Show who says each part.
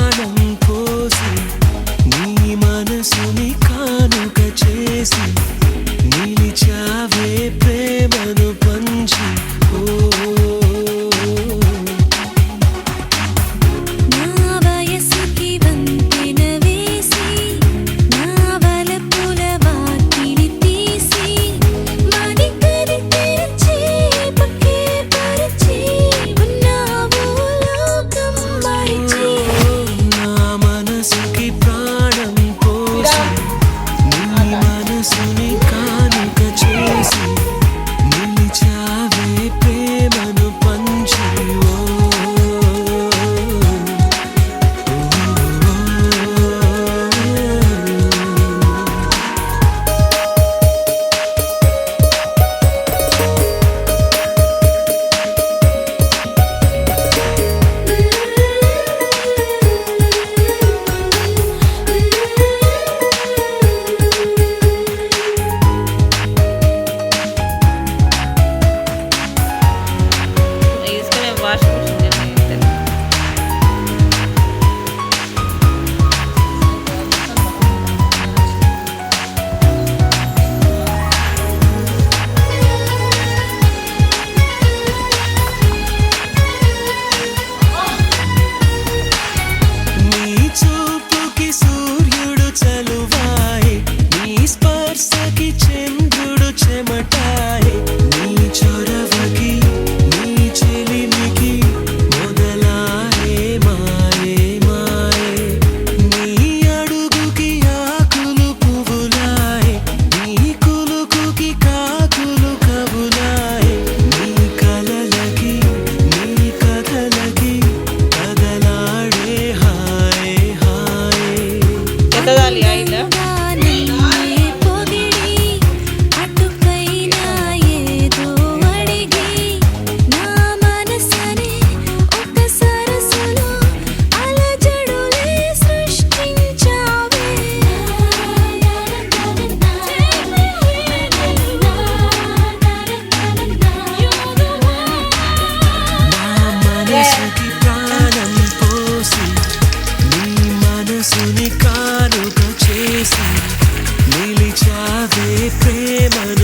Speaker 1: ప్రాణం నీ మనసుని కానుక చేసి నిలిచావే ప్రేమ. free, man.